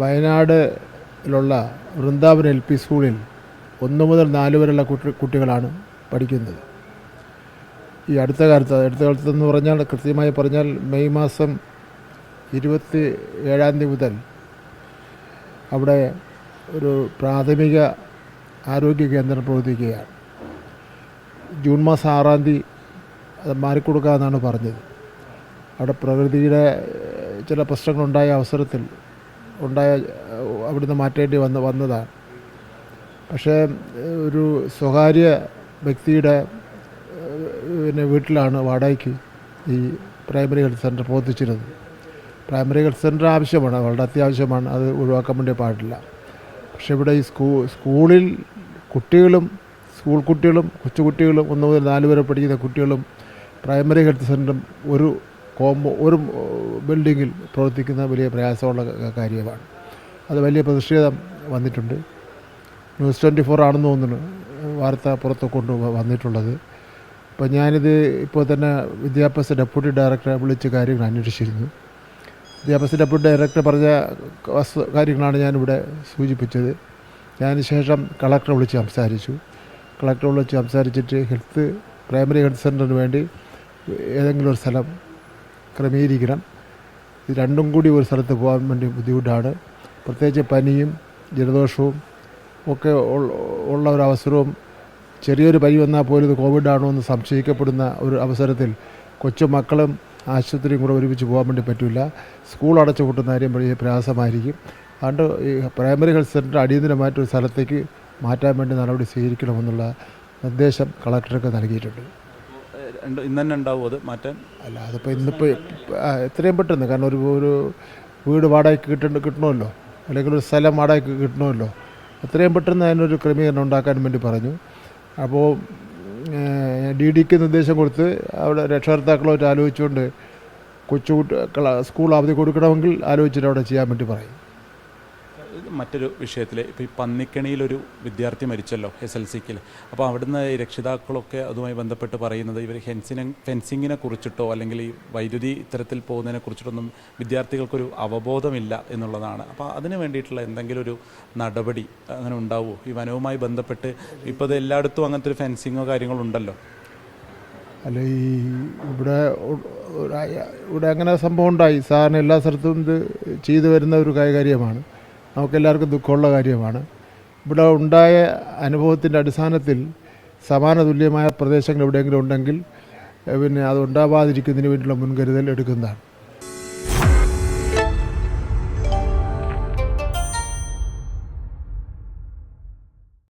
വയനാടിലുള്ള Vrindavan L P സ്കൂളിൽ ഒന്ന് മുതൽ നാല് വരെയുള്ള കുട്ടി കുട്ടികളാണ് പഠിക്കുന്നത്. ഈ അടുത്ത കാലത്ത് അടുത്ത കാലത്ത് എന്ന് പറഞ്ഞാൽ കൃത്യമായി പറഞ്ഞാൽ മെയ് മാസം ഇരുപത്തി ഏഴാം തീയതി മുതൽ അവിടെ ഒരു പ്രാഥമിക ആരോഗ്യ കേന്ദ്രം പ്രവർത്തിക്കുകയാണ്. ജൂൺ മാസം ആറാം തീയതി അത് മാറിക്കൊടുക്കാമെന്നാണ് പറഞ്ഞത്. അവിടെ പ്രകൃതിയുടെ ചില പ്രശ്നങ്ങളുണ്ടായ അവസരത്തിൽ ഉണ്ടായ അവിടുന്ന് മാറ്റേണ്ടി വന്ന് വന്നതാണ്. പക്ഷേ ഒരു സ്വകാര്യ വ്യക്തിയുടെ പിന്നെ വീട്ടിലാണ് വാടകയ്ക്ക് ഈ പ്രൈമറി ഹെൽത്ത് സെന്റർ പ്രവർത്തിച്ചിരുന്നത്. പ്രൈമറി ഹെൽത്ത് സെന്റർ ആവശ്യമാണ് വളരെ അത്യാവശ്യമാണ് അത് ഒഴിവാക്കാൻ വേണ്ടി പാടില്ല. പക്ഷേ ഇവിടെ ഈ സ്കൂ സ്കൂളിൽ കുട്ടികളും സ്കൂൾ കുട്ടികളും കൊച്ചുകുട്ടികളും ഒന്ന് മുതൽ നാല് വരെ പഠിക്കുന്ന കുട്ടികളും പ്രൈമറി ഹെൽത്ത് സെന്ററും ഒരു കോമ്പോ ഒരു ബിൽഡിങ്ങിൽ പ്രവർത്തിക്കുന്ന വലിയ പ്രയാസമുള്ള കാര്യമാണ്. അത് വലിയ പ്രതിഷേധം വന്നിട്ടുണ്ട്. ന്യൂസ് ട്വന്റി ഫോർ ആണെന്ന് തോന്നുന്നു വാർത്ത പുറത്ത് കൊണ്ട് വന്നിട്ടുള്ളത്. അപ്പോൾ ഞാനിത് ഇപ്പോൾ തന്നെ വിദ്യാഭ്യാസ ഡെപ്യൂട്ടി ഡയറക്ടറെ വിളിച്ച് കാര്യങ്ങൾ അന്വേഷിച്ചിരുന്നു. വിദ്യാഭ്യാസ ഡെപ്യൂട്ടി ഡയറക്ടർ പറഞ്ഞ വസ്തു കാര്യങ്ങളാണ് ഞാനിവിടെ സൂചിപ്പിച്ചത്. ഞാൻ ശേഷം കളക്ടറെ വിളിച്ച് സംസാരിച്ചു. കളക്ടറെ വിളിച്ച് സംസാരിച്ചിട്ട് ഹെൽത്ത് പ്രൈമറി ഹെൽത്ത് സെന്ററിന് വേണ്ടി ഏതെങ്കിലും ഒരു സ്ഥലം ക്രമീകരിക്കണം. ഇത് രണ്ടും കൂടി ഒരു സ്ഥലത്ത് പോകാൻ വേണ്ടി ബുദ്ധിമുട്ടാണ്. പ്രത്യേകിച്ച് പനിയും ജലദോഷവും ഒക്കെ ഉള്ള ഒരു അവസരവും ചെറിയൊരു പനി വന്നാൽ പോലും ഇത് കോവിഡാണോ എന്ന് സംശയിക്കപ്പെടുന്ന ഒരു അവസരത്തിൽ കൊച്ചു മക്കളും ആശുപത്രിയും കൂടെ ഒരുമിച്ച് പോകാൻ വേണ്ടി പറ്റില്ല. സ്കൂൾ അടച്ചു കൂട്ടുന്ന കാര്യം വലിയ പ്രയാസമായിരിക്കും. അതുകൊണ്ട് ഈ പ്രൈമറി ഹെൽത്ത് സെന്റർ അടിയന്തരമായിട്ടൊരു സ്ഥലത്തേക്ക് മാറ്റാൻ വേണ്ടി നടപടി സ്വീകരിക്കണമെന്നുള്ള നിർദ്ദേശം കളക്ടർക്ക് നൽകിയിട്ടുണ്ട്. ഇന്ന് തന്നെ ഉണ്ടാവും അത് മാറ്റാൻ? അല്ല അതിപ്പോൾ ഇന്നിപ്പോൾ എത്രയും പെട്ടെന്ന്. കാരണം ഒരു ഒരു വീട് വാടകയ്ക്ക് കിട്ടേണ്ട കിട്ടണമല്ലോ. അല്ലെങ്കിൽ ഒരു സ്ഥലം വാടകയ്ക്ക് കിട്ടണമല്ലോ. എത്രയും പെട്ടെന്ന് അതിനൊരു ക്രമീകരണം ഉണ്ടാക്കാൻ വേണ്ടി പറഞ്ഞു. അപ്പോൾ ഡി ഡിക്ക് നിർദ്ദേശം കൊടുത്ത് അവിടെ രക്ഷകർത്താക്കളോട്ട് ആലോചിച്ചുകൊണ്ട് കൊച്ചു സ്കൂൾ അവധി കൊടുക്കണമെങ്കിൽ ആലോചിച്ചിട്ട് അവിടെ ചെയ്യാൻ വേണ്ടി പറയും. മറ്റൊരു വിഷയത്തിൽ ഇപ്പോൾ ഈ പന്നിക്കണിയിലൊരു വിദ്യാർത്ഥി മരിച്ചല്ലോ എസ് എൽ സിക്കിൽ അപ്പോൾ അവിടുന്ന് ഈ രക്ഷിതാക്കളൊക്കെ അതുമായി ബന്ധപ്പെട്ട് പറയുന്നത് ഇവർ ഫെൻസിനെ ഫെൻസിങ്ങിനെ കുറിച്ചിട്ടോ അല്ലെങ്കിൽ ഈ വൈദ്യുതി ഇത്തരത്തിൽ പോകുന്നതിനെ കുറിച്ചിട്ടൊന്നും വിദ്യാർത്ഥികൾക്കൊരു അവബോധമില്ല എന്നുള്ളതാണ്. അപ്പോൾ അതിന് വേണ്ടിയിട്ടുള്ള എന്തെങ്കിലും ഒരു നടപടി അങ്ങനെ ഉണ്ടാവുമോ? ഈ വനവുമായി ബന്ധപ്പെട്ട് ഇപ്പോൾ എല്ലായിടത്തും അങ്ങനത്തെ ഒരു ഫെൻസിങ്ങോ കാര്യങ്ങളോ ഉണ്ടല്ലോ? അല്ല ഈ ഇവിടെ ഇവിടെ അങ്ങനെ സംഭവം ഉണ്ടായി. സാറിന് എല്ലാ സ്ഥലത്തും ഇത് ചെയ്തു വരുന്ന ഒരു കാര്യമാണ്. നമുക്കെല്ലാവർക്കും ദുഃഖമുള്ള കാര്യമാണ്. ഇവിടെ ഉണ്ടായ അനുഭവത്തിന്റെ അടിസ്ഥാനത്തിൽ സമാന തുല്യമായ പ്രദേശങ്ങൾ എവിടെയെങ്കിലും ഉണ്ടെങ്കിൽ പിന്നെ അത് ഉണ്ടാവാതിരിക്കുന്നതിന് വേണ്ടിയുള്ള മുൻകരുതൽ എടുക്കുന്നതാണ്.